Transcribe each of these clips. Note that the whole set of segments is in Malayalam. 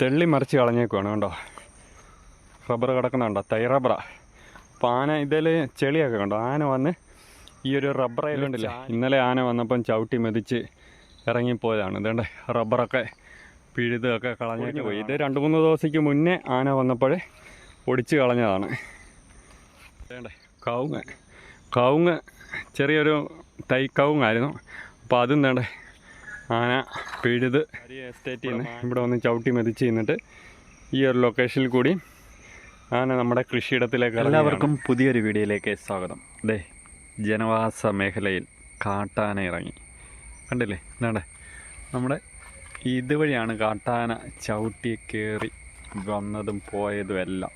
തെള്ളി മറിച്ച് കളഞ്ഞേക്കുവാണ് കണ്ടോ? റബ്ബർ കിടക്കുന്നുണ്ടോ തൈ റബ്ബറാ. അപ്പോൾ ആന ഇതിൽ ചെളിയൊക്കെ കണ്ടോ? ആന വന്ന് ഈ ഒരു റബ്ബർ ആയതുകൊണ്ടില്ല? ഇന്നലെ ആന വന്നപ്പം ചവിട്ടി മെതിച്ച് ഇറങ്ങിപ്പോയതാണ്. ഇതേണ്ട റബ്ബറൊക്കെ പിഴുതൊക്കെ കളഞ്ഞേക്ക് പോയി. ഇത് രണ്ട് മൂന്ന് ദിവസത്തേക്ക് മുന്നേ ആന വന്നപ്പോൾ ഒടിച്ച് കളഞ്ഞതാണ്. വേണ്ടേ കവുങ്ങ്. കവുങ്ങ് ചെറിയൊരു തൈ കവുങ്ങായിരുന്നു. അപ്പോൾ അതും വേണ്ടേ ആന പിഴുത് എസ്റ്റേറ്റിൽ നിന്ന് ഇവിടെ വന്ന് ചവിട്ടി മെതിച്ച് നിന്നിട്ട് ഈ ഒരു ലൊക്കേഷനിൽ കൂടി ആന നമ്മുടെ കൃഷിയിടത്തിലേക്ക് എല്ലാവർക്കും പുതിയൊരു വീഡിയോയിലേക്ക് സ്വാഗതം. ദേ ജനവാസ മേഖലയിൽ കാട്ടാന ഇറങ്ങി. കണ്ടില്ലേ? എന്താണ്ടേ നമ്മുടെ ഇതുവഴിയാണ് കാട്ടാന ചവിട്ടി കയറി വന്നതും പോയതും എല്ലാം.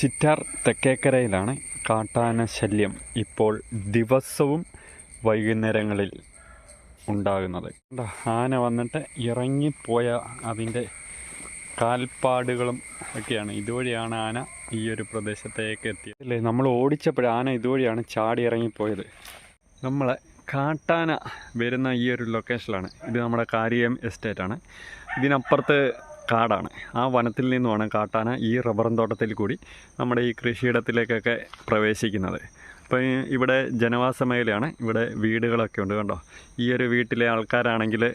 ചിറ്റാർ തെക്കേക്കരയിലാണ് കാട്ടാന ശല്യം ഇപ്പോൾ ദിവസവും വൈകുന്നേരങ്ങളിൽ ഉണ്ടാകുന്നത്. ആന വന്നിട്ട് ഇറങ്ങിപ്പോയ അതിന്റെ കാൽപ്പാടുകളും ഒക്കെയാണ്. ഇതുവഴിയാണ് ആന ഈ ഒരു പ്രദേശത്തേക്ക് എത്തിയത്. അല്ലേ നമ്മൾ ഓടിച്ചപ്പോൾ ആന ഇതുവഴിയാണ് ചാടി ഇറങ്ങിപ്പോയത്. നമ്മളെ കാട്ടാന വരുന്ന ഈ ഒരു ലൊക്കേഷനിലാണ് ഇത് നമ്മുടെ കാരിയം എസ്റ്റേറ്റാണ്. ഇതിനപ്പുറത്ത് കാടാണ്. ആ വനത്തിൽ നിന്നുമാണ് കാട്ടാന ഈ റബ്ബറും തോട്ടത്തിൽ കൂടി നമ്മുടെ ഈ കൃഷിയിടത്തിലേക്കൊക്കെ പ്രവേശിക്കുന്നത്. ഈ ഇവിടെ ജനവാസ മേഖലയാണ്. ഇവിടെ വീടുകളൊക്കെ ഉണ്ട് കണ്ടോ? ഈ ഒരു വീട്ടിലെ ആൾക്കാരാണെങ്കിൽ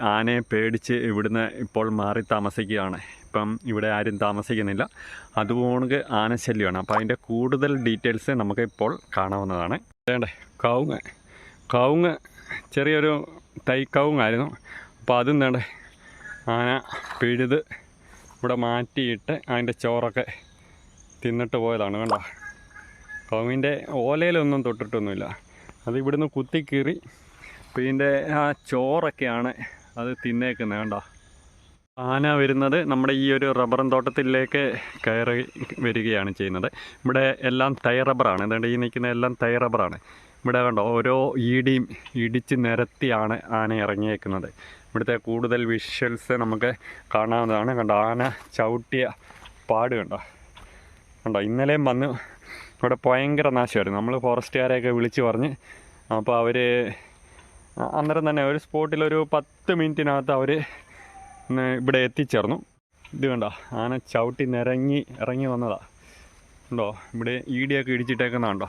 ആനയെ പേടിച്ച് ഇവിടുന്ന് ഇപ്പോൾ മാറി താമസിക്കുകയാണ്. ഇപ്പം ഇവിടെ ആരും താമസിക്കുന്നില്ല. അതുപോലെ ആനശല്യമാണ് അപ്പോൾ അതിന്റെ കൂടുതൽ ഡീറ്റെയിൽസ് നമുക്ക് ഇപ്പോൾ കാണാവുന്നതാണ്. വേണ്ടേ? കവുങ്ങ്. കവുങ്ങ് ചെറിയൊരു തൈ കവുങ്ങായിരുന്നു. അപ്പോൾ അതും വേണ്ടേ? ആന പിഴുത് ഇവിടെ മാറ്റിയിട്ട് അതിന്റെ ചോറൊക്കെ തിന്നിട്ട് പോയതാണ് കണ്ടോ? കവുങ്ങിന്റെ ഓലയിലൊന്നും തൊട്ടിട്ടൊന്നുമില്ല. അത് ഇവിടുന്ന് കുത്തിക്കീറി ഇതിന്റെ ആ ചോറൊക്കെയാണ് അത് തിന്നേക്കുന്നത് കണ്ടോ? ആന വരുന്നത് നമ്മുടെ ഈ ഒരു റബ്ബറും തോട്ടത്തിലേക്ക് കയറി വരികയാണ് ചെയ്യുന്നത്. ഇവിടെ എല്ലാം തൈ റബ്ബറാണ്. അതുകൊണ്ട് ഈ നിൽക്കുന്ന എല്ലാം തൈ റബ്ബറാണ്. ഇവിടെ കണ്ടോ ഓരോ ഈടിയും ഇടിച്ച് നിരത്തിയാണ് ആന ഇറങ്ങിയേക്കുന്നത്. ഇവിടുത്തെ കൂടുതൽ വിഷ്വൽസ് നമുക്ക് കാണാവുന്നതാണ്. കണ്ടോ ആന ചവിട്ടിയ പാട് കണ്ടോ? കണ്ടോ ഇന്നലെയും വന്ന് ഇവിടെ ഭയങ്കര നാശമായിരുന്നു. നമ്മൾ ഫോറസ്റ്റുകാരെയൊക്കെ വിളിച്ച് പറഞ്ഞ് അപ്പോൾ അവർ അന്നേരം തന്നെ ഒരു സ്പോട്ടിൽ ഒരു പത്ത് മിനിറ്റിനകത്ത് അവർ ഇവിടെ എത്തിച്ചേർന്നു. ഇത് കണ്ട? ആന ചവിട്ടി നിരങ്ങി ഇറങ്ങി വന്നതാ. ഉണ്ടോ ഇവിടെ ഈടിയൊക്കെ ഇടിച്ചിട്ടേക്കുന്നതുണ്ടോ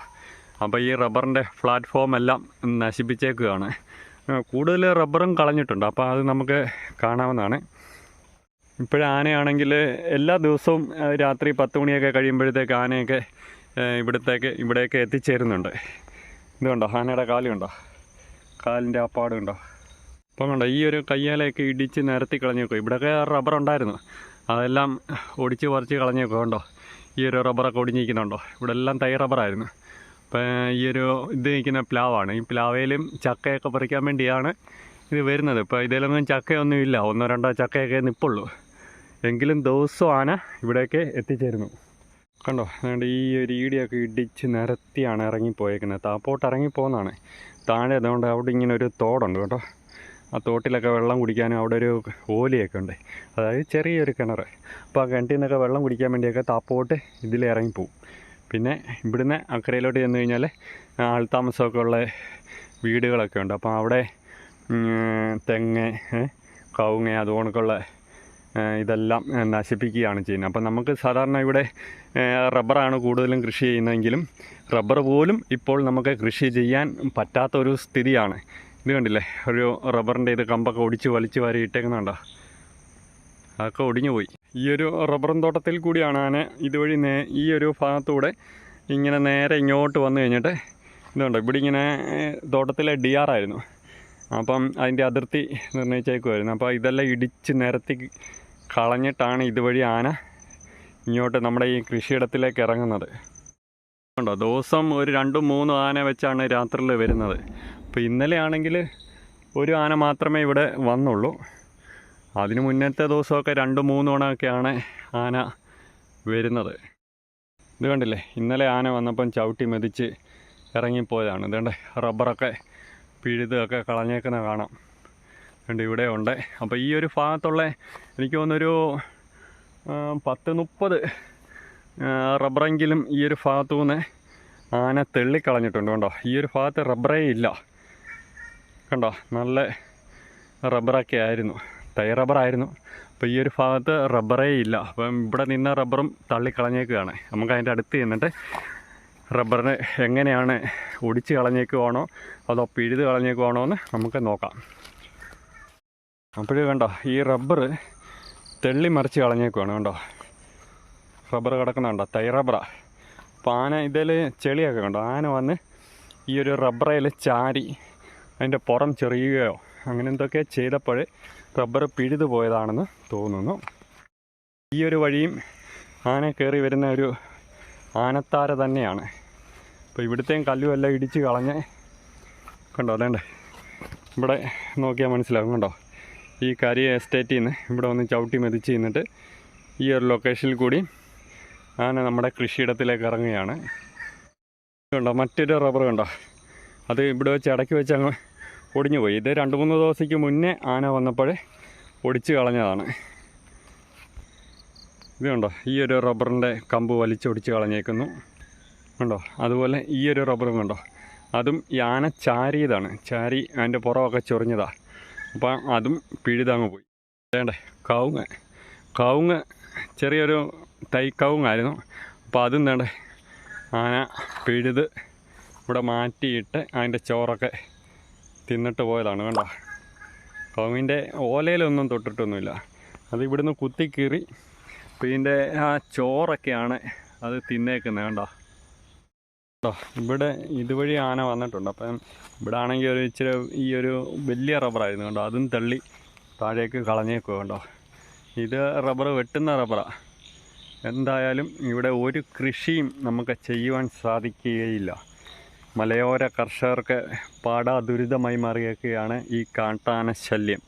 അപ്പോൾ ഈ റബ്ബറിന്റെ പ്ലാറ്റ്ഫോം എല്ലാം നശിപ്പിച്ചേക്കുകയാണ്. കൂടുതൽ റബ്ബറും കളഞ്ഞിട്ടുണ്ട്. അപ്പോൾ അത് നമുക്ക് കാണാവുന്നതാണ്. ഇപ്പോഴാനയാണെങ്കിൽ എല്ലാ ദിവസവും രാത്രി പത്ത് മണിയൊക്കെ കഴിയുമ്പോഴത്തേക്ക് ആനയൊക്കെ ഇവിടത്തേക്ക് ഇവിടെയൊക്കെ എത്തിച്ചേരുന്നുണ്ട്. ഇത് കണ്ടോ? ആനയുടെ കാൽ കണ്ടോ? കാലിന്റെ ആ പാട് കണ്ടോ? ഇപ്പം കണ്ടോ ഈ ഒരു കയ്യാലയൊക്കെ ഇടിച്ച് നിരത്തി കളഞ്ഞേക്കോ ഇവിടെയൊക്കെ റബ്ബർ ഉണ്ടായിരുന്നു. അതെല്ലാം ഒടിച്ച് പറിച്ച് കളഞ്ഞേക്കോ കണ്ടോ? ഈ ഒരു റബ്ബറൊക്കെ ഒടിഞ്ഞിരിക്കുന്നുണ്ടോ? ഇവിടെ എല്ലാം തൈ റബ്ബറായിരുന്നു അപ്പം ഈ ഒരു ഇത് നിൽക്കുന്ന പ്ലാവാണ്. ഈ പ്ലാവയിലും ചക്കയൊക്കെ പറിക്കാൻ വേണ്ടിയാണ് ഇത് വരുന്നത്. ഇപ്പോൾ ഇതിലൊന്നും ചക്കയൊന്നും ഇല്ല. ഒന്നോ രണ്ടോ ചക്കയൊക്കെ നിൽപ്പുള്ളൂ എങ്കിലും ദിവസവും ആന ഇവിടേക്ക് എത്തിച്ചേരുന്നു. കണ്ടോ? അതുകൊണ്ട് ഈ ഒരു ഈടിയൊക്കെ ഇടിച്ച് നിരത്തിയാണ് ഇറങ്ങിപ്പോയേക്കുന്നത്. താപ്പോട്ട് ഇറങ്ങിപ്പോകുന്നതാണ് താഴെ അതുകൊണ്ട് അവിടെ ഇങ്ങനെ ഒരു തോടുണ്ട് കേട്ടോ. ആ തോട്ടിലൊക്കെ വെള്ളം കുടിക്കാനും അവിടെ ഒരു ഓലിയൊക്കെ ഉണ്ട്. അതായത് ചെറിയൊരു കിണർ. അപ്പോൾ ആ കിണറ്റിൽ നിന്നൊക്കെ വെള്ളം കുടിക്കാൻ വേണ്ടിയൊക്കെ താപ്പോട്ട് ഇതിൽ ഇറങ്ങിപ്പോവും. പിന്നെ ഇവിടുന്ന് അക്കരയിലോട്ട് ചെന്ന് കഴിഞ്ഞാൽ ആൾത്താമസമൊക്കെ ഉള്ള വീടുകളൊക്കെ ഉണ്ട്. അപ്പോൾ അവിടെ തെങ്ങ് കവുങ്ങ അതുകൊണ്ടൊക്കെയുള്ള ഏ, ഇതെല്ലാം നശിപ്പിക്കുകയാണ് ചെയ്യുന്നത്. അപ്പം നമുക്ക് സാധാരണ ഇവിടെ റബ്ബറാണ് കൂടുതലും കൃഷി ചെയ്യുന്നതെങ്കിലും റബ്ബർ പോലും ഇപ്പോൾ നമുക്ക് കൃഷി ചെയ്യാൻ പറ്റാത്ത ഒരു സ്ഥിതിയാണ്. ഇത് കണ്ടില്ലേ? ഒരു റബ്ബറിന്റെ ഇത് കമ്പൊക്കെ ഒടിച്ച് വലിച്ച് വാരി ഇട്ടേക്കുന്നുണ്ടോ? അതൊക്കെ ഒടിഞ്ഞു പോയി. ഈ ഒരു റബ്ബറും തോട്ടത്തിൽ കൂടിയാണ് ആന ഇതുവഴി നേ ഈ ഒരു ഭാഗത്തൂടെ ഇങ്ങനെ നേരെ ഇങ്ങോട്ട് വന്നു കഴിഞ്ഞിട്ട് ഇതുണ്ട്? ഇവിടെ ഇങ്ങനെ തോട്ടത്തിലെ ഡി ആയിരുന്നു. അപ്പം അതിന്റെ അതിർത്തി നിർണയിച്ചേക്കുമായിരുന്നു അപ്പോൾ ഇതെല്ലാം ഇടിച്ച് നിരത്തി കളഞ്ഞിട്ടാണ് ഇതുവഴി ആന ഇങ്ങോട്ട് നമ്മുടെ ഈ കൃഷിയിടത്തിലേക്ക് ഇറങ്ങുന്നത്. ഉണ്ടോ? ദിവസം ഒരു രണ്ടും മൂന്നും ആന വെച്ചാണ് രാത്രിയിൽ വരുന്നത്. അപ്പോൾ ഇന്നലെ ആണെങ്കിൽ ഒരു ആന മാത്രമേ ഇവിടെ വന്നുള്ളൂ. അതിന് മുന്നത്തെ ദിവസമൊക്കെ രണ്ട് മൂന്ന് തവണയൊക്കെയാണ് ആന വരുന്നത്. ഇത് കണ്ടില്ലേ? ഇന്നലെ ആന വന്നപ്പം ചവിട്ടി മെതിച്ച് ഇറങ്ങിപ്പോയതാണ്. ഇതേണ്ട റബ്ബറൊക്കെ പിഴുതൊക്കെ കളഞ്ഞേക്കുന്ന കാണാം. ഉണ്ട് ഇവിടെ ഉണ്ട്. അപ്പോൾ ഈ ഒരു ഭാഗത്തുള്ള എനിക്ക് തോന്നുന്നൊരു പത്ത് മുപ്പത് റബ്ബറെങ്കിലും ഈ ഒരു ഭാഗത്തു നിന്ന് ആന തെള്ളിക്കളഞ്ഞിട്ടുണ്ട് കണ്ടോ? ഈ ഒരു ഭാഗത്ത് റബ്ബറേ ഇല്ല. കണ്ടോ? നല്ല റബ്ബറൊക്കെ ആയിരുന്നു. തൈ റബ്ബറായിരുന്നു. അപ്പോൾ ഈ ഒരു ഭാഗത്ത് റബ്ബറേ ഇല്ല. അപ്പം ഇവിടെ നിന്ന റബ്ബറും തള്ളിക്കളഞ്ഞേക്കുകയാണ്. നമുക്ക് അതിന്റെ അടുത്ത് ചെന്നിട്ട് റബ്ബറിന് എങ്ങനെയാണ് ഒടിച്ച് കളഞ്ഞേക്കുവാണോ അതോ പിഴുത് കളഞ്ഞേക്കുവാണോ എന്ന് നമുക്ക് നോക്കാം. അപ്പോഴേ വേണ്ട ഈ റബ്ബർ തെള്ളി മറിച്ച് കളഞ്ഞേക്കുവാണ് കണ്ടോ. റബ്ബർ കിടക്കുന്നുണ്ടോ തൈ റബ്ബറാ. അപ്പോൾ ആന ഇതിൽ ചെളിയൊക്കെ കണ്ടോ ആന വന്ന് ഈ ഒരു റബ്ബറയിൽ ചാരി അതിന്റെ പുറം ചെറിയുകയോ അങ്ങനെ എന്തൊക്കെ ചെയ്തപ്പോൾ റബ്ബർ പിഴുതു പോയതാണെന്ന് തോന്നുന്നു. ഈ ഒരു വഴിയും ആന കയറി വരുന്ന ഒരു ആനത്താര തന്നെയാണ്. അപ്പോൾ ഇവിടുത്തെയും കല്ലും എല്ലാം ഇടിച്ച് കളഞ്ഞ് കണ്ടോ അതേണ്ടേ. ഇവിടെ നോക്കിയാൽ മനസ്സിലാകും കണ്ടോ. ഈ കരി എസ്റ്റേറ്റിൽ നിന്ന് ഇവിടെ ഒന്ന് ചവിട്ടി മെതിച്ച് നിന്നിട്ട് ഈ ഒരു ലൊക്കേഷനിൽ കൂടി ആന നമ്മുടെ കൃഷിയിടത്തിലേക്ക് ഇറങ്ങുകയാണ്. കണ്ടോ മറ്റൊരു റബ്ബർ കണ്ടോ. അത് ഇവിടെ വെച്ച് ഇടയ്ക്ക് വെച്ച് അങ്ങ് ഒടിഞ്ഞു പോയി ഇത് രണ്ട് മൂന്ന് ദിവസത്തേക്ക് മുന്നേ ആന വന്നപ്പോൾ ഒടിച്ച് കളഞ്ഞതാണ്. ഇത് കണ്ടോ ഈ ഒരു റബ്ബറിന്റെ കമ്പ് വലിച്ചൊടിച്ച് കളഞ്ഞേക്കുന്നു. കണ്ടോ? അതുപോലെ ഈ ഒരു റബ്ബറും കണ്ടോ? അതും യാന ചാരിയതാണ്. ചാരി അതിന്റെ പുറമൊക്കെ ചൊറിഞ്ഞതാണ് അപ്പം അതും പിഴുതങ്ങ് പോയി. വേണ്ടേ? കവുങ്ങ്. കവുങ്ങ് ചെറിയൊരു തൈ കവുങ്ങായിരുന്നു. അപ്പോൾ അതും വേണ്ടേ? ആന പിഴുത് ഇവിടെ മാറ്റിയിട്ട് അതിന്റെ ചോറൊക്കെ തിന്നിട്ട് പോയതാണ് കണ്ടോ? കവുങ്ങിന്റെ ഓലയിലൊന്നും തൊട്ടിട്ടൊന്നുമില്ല. അത് ഇവിടുന്ന് കുത്തിക്കീറി. ഇതിന്റെ ആ ചോറൊക്കെയാണ് അത് തിന്നേക്കുന്നത് കണ്ടോ? കേട്ടോ ഇവിടെ ഇതുവഴി ആന വന്നിട്ടുണ്ട്. അപ്പം ഇവിടെ ആണെങ്കിൽ ഒരു ഇച്ചിരി ഈ ഒരു വലിയ റബ്ബറായിരുന്നു കണ്ടോ. അതും തള്ളി താഴേക്ക് കളഞ്ഞേക്കുക കണ്ടോ. ഇത് റബ്ബർ വെട്ടുന്ന റബ്ബറാണ് എന്തായാലും ഇവിടെ ഒരു കൃഷിയും നമുക്ക് ചെയ്യുവാൻ സാധിക്കുകയില്ല. മലയോര കർഷകർക്ക് പാടാ ദുരിതമായി മാറിയേക്കുകയാണ് ഈ കാട്ടാന ശല്യം.